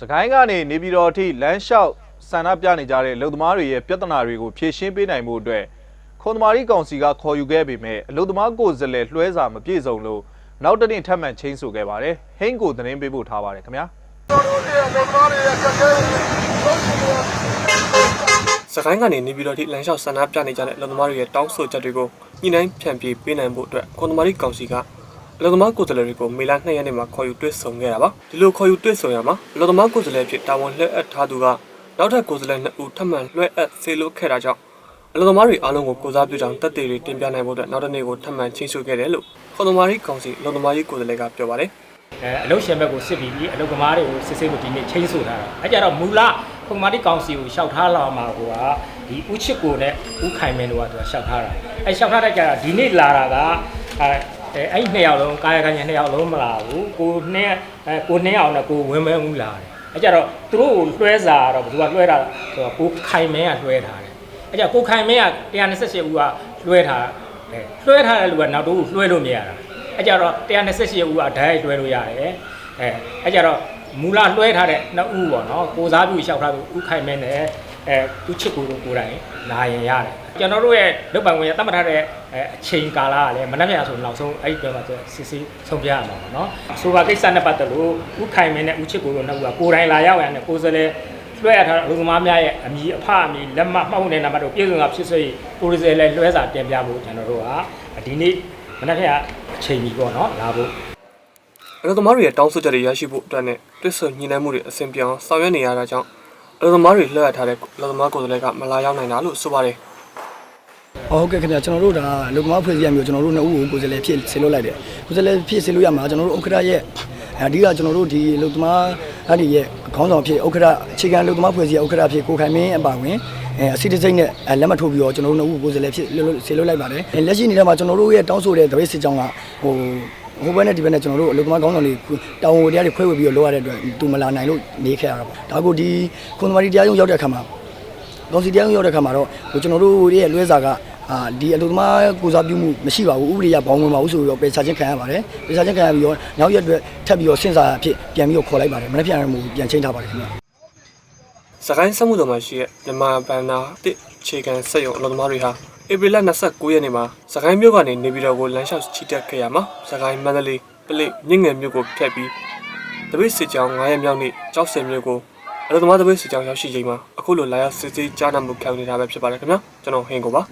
စကိုင်းကနေနေပြည်တော်အထိလမ်းလျှောက်ဆန္ဒပြနေကြတဲ့လုံသမားတွေရဲ့ပြဿနာတွေကိုဖြေရှင်းပေးနိုင်မှုအတွက်ခွန်သမာရီကောင်စီကခေါ်ယူခဲ့ပေမဲ့အလုံသမားကိုယ်စားလှယ်လွှဲစာမပြည့်စုံလို့နောက်တစ်နေ့ထပ်မံချင်းဆိုခဲ့ပါတယ်ဟိန်းကိုသတင်းပေးပို့ထားပါတယ်ခင်ဗျာစကိုင်းကနေနေပြည်တော်ထိလမ်းလျှောက်ဆန္ဒပြနေကြတဲ့အလုံသမားတွေရဲ့တောင်းဆိုချက်တွေကိုညှိနှိုင်းဖြန့်ပြေးပေးနိုင်ဖို့အတွက်ခွန်သမားရီကောင်စီက အလုံသမားကိုယ်စားလှယ်တွေကိုမေလ2ရက်နေ့မှာခေါ်ယူတွေ့ဆုံခဲ့တာပါဒီလိုခေါ်ယူတွေ့ဆုံရမှာအလုံသမားကိုယ်စားလှယ်အဖြစ်တာဝန်လွှဲအပ်ထားသူကနောက်ထပ်ကိုယ်စားလှယ်2ဦးထပ်မံလွှဲအပ်ဆေးလို့ခဲ့တာကြောင့်အလုံသမားတွေအားလုံးကိုကိုစားပြုကြောင်းတက်သေးတွေတင်ပြနိုင်ဖို့အတွက်နောက်တစ်နေ့ကိုထပ်မံချင်းစုခဲ့တယ်လို့ခွန်သမားရီကောင်စီအလုံသမားကြီးကိုယ်စားလှယ်ကပြောပါတယ်အဲအလုတ်ရှင်ဘက်ကိုစစ်ပြီးပြီးအလုတ်ကမားတွေကိုစစ်စစ်ကိုဒီနေ့ချင်းဆိုထားတာအဲကြတော့မူလခုံမာတိကောင်စီကိုရှောက်ထားလာမှာကိုကဒီဥချစ်ကိုနဲ့ဥခိုင်မင်းတို့ကသူကရှောက်ထားတာအဲရှောက်ထားတဲ့ကြတာဒီနေ့လာတာကအဲ အဲအဲ့ဒီနှစ်ယောက်လုံးကာယကံညာနှစ်ယောက်လုံးမလာဘူးကိုနဲ့အဲကိုနှစ်ယောက်နဲ့ကိုဝင်းမဲမှုလာတယ်အဲကြတော့သူတို့ကိုလွှဲစာတော့ဘယ်သူကလွှဲတာဆိုတော့ကိုခိုင်မင်းကလွှဲထားတယ်အဲကြကိုခိုင်မင်းက128ဦးကလွှဲထားအဲလွှဲထားတဲ့လူကနောက်တော့လွှဲလို့မရတာအဲကြတော့128ဦးကဓာတ်ရိုက်တွဲလို့ရတယ်အဲအဲကြတော့မူလလွှဲထားတဲ့နှစ်ဦးပေါ့နော်ကိုစားပြုလျှောက်ထားသူဥခိုင်မဲနဲ့ အဲသူချစ်ကိုတို့ကိုယ်တိုင်လာရင်ရတယ်ကျွန်တော်တို့ရဲ့လုတ်ပိုင်ဝင်ရတတ်မှတ်ထားတဲ့အချိန်ကာလကလည်းမနှက်မြဆိုနောက်ဆုံးအဲ့ဒီပြောမှာစစ်စစ်ဆုံးပြရမှာပေါ့နော်ဆိုပါကိစ္စနဲ့ပတ်သက်လို့ဥခိုင်မဲနဲ့ဥချစ်ကိုတို့နှစ်ဦးကကိုယ်တိုင်လာရောက်ရတဲ့ကိုယ်စလဲလွှဲရထားတဲ့အလုပ်သမားများရဲ့အမည်အဖအမည်လက်မှတ်မှတ်ဖို့တဲ့နံပါတ်တို့ပြည့်စုံတာဖြစ်စေကိုယ်စလဲလွှဲစာတင်ပြဖို့ကျွန်တော်တို့ကဒီနေ့မနှက်မြအချိန်ကြီးပေါ့နော်လာဖို့အလုံသမားတွေရဲ့တောင်းဆိုချက်တွေရရှိဖို့အတွက်နဲ့တွစ်ဆုံညှိနှိုင်းမှုတွေအဆင်ပြေအောင်ဆောင်ရွက်နေရတာကြောင့်အ လုံသမားတွေလှည့်ရထားတဲ့အလုံသမားကိုယ်စားလှယ်ကမလာရောက်နိုင်တာလို့ဆိုပါတယ်ဟုတ်ကဲ့ခင်ဗျာကျွန်တော်တို့ဒါလုံကမဖွဲ့စည်းရမျိုးကျွန်တော်တို့နှစ်ဦးကိုကိုယ်စားလှယ်ဖြစ်ဆေလွတ်လိုက်တယ်ကိုယ်စားလှယ်ဖြစ်ဆေလွတ်ရမှာကျွန်တော်တို့ဥက္ခရာရဲ့အဓိကကျွန်တော်တို့ဒီလုံသမားအဲ့ဒီရဲ့ခေါင်းဆောင်ဖြစ်ဥက္ခရာအခြေခံလုံသမားဖွဲ့စည်းရဥက္ခရာဖြစ်ကိုခိုင်မင်းအပါဝင်အဲအစီတစိမ့်နဲ့လက်မှတ်ထိုးပြီးတော့ကျွန်တော်တို့နှစ်ဦးကိုယ်စားလှယ်ဖြစ်ဆေလွတ်လိုက်ပါတယ်လက်ရှိနေတဲ့မှာကျွန်တော်တို့ရဲ့တောင်းဆိုတဲ့တပိတ်စစ်ကြောင်းကဟို ဟိုဘက်နဲ့ဒီဘက်နဲ့ကျွန်တော်တို့အလုပ်သမားကောင်းဆောင်တွေတောင်းဝတရားတွေခွဲဝေပြီးတော့လုပ်ရတဲ့အတွက်သူမလာနိုင်လို့နေခဲ့ရတာပေါ့ဒါကိုဒီခွန်သမားတီတရားရုံးရောက်တဲ့အခါမှာကောင်စီတရားရုံးရောက်တဲ့ခါမှာတော့ဟိုကျွန်တော်တို့ရဲ့လွဲစာကအာဒီအလုပ်သမားကိုစားပြုမှုမရှိပါဘူးဥပဒေရဘောင်းဝင်ပါဘူးဆိုပြီးတော့ပယ်ချခြင်းခံရပါတယ်ပယ်ချခြင်းခံရပြီးတော့နောက်ရက်အတွက်ထပ်ပြီးတော့စဉ်းစားအဖြစ်ပြန်ပြီးတော့ခေါ်လိုက်ပါတယ်မနေ့ပြန်ရမှုပြန်ချင်းထားပါတယ်ခင်ဗျာစကိုင်းစက်မှုတော်မှာရှိတဲ့မြန်မာဘန်နာတစ်ခြေခံစက်ရုံအလုံသမားတွေဟာ ဧပြီလ29ရက်နေ့မှာစကိုင်းမြို့ကနေနေပြည်တော်ကိုလမ်းလျှောက်ချီတက်ခဲ့ရမှာစကိုင်းမန္တလေးပလိမြင့်ငယ်မြို့ကိုဖျက်ပြီးတပိတ်စစ်ကြောင်း9ရက်မြောက်နေ့ကြောက်စင်မြို့ကိုအလုံသမားတပိတ်စစ်ကြောင်းရောက်ရှိချိန်မှာအခုလိုလာရောက်စစ်ဆေးကြားနာမှုခံနေတာပဲဖြစ်ပါတယ်ခင်ဗျာကျွန်တော်ဟင်ကိုပါ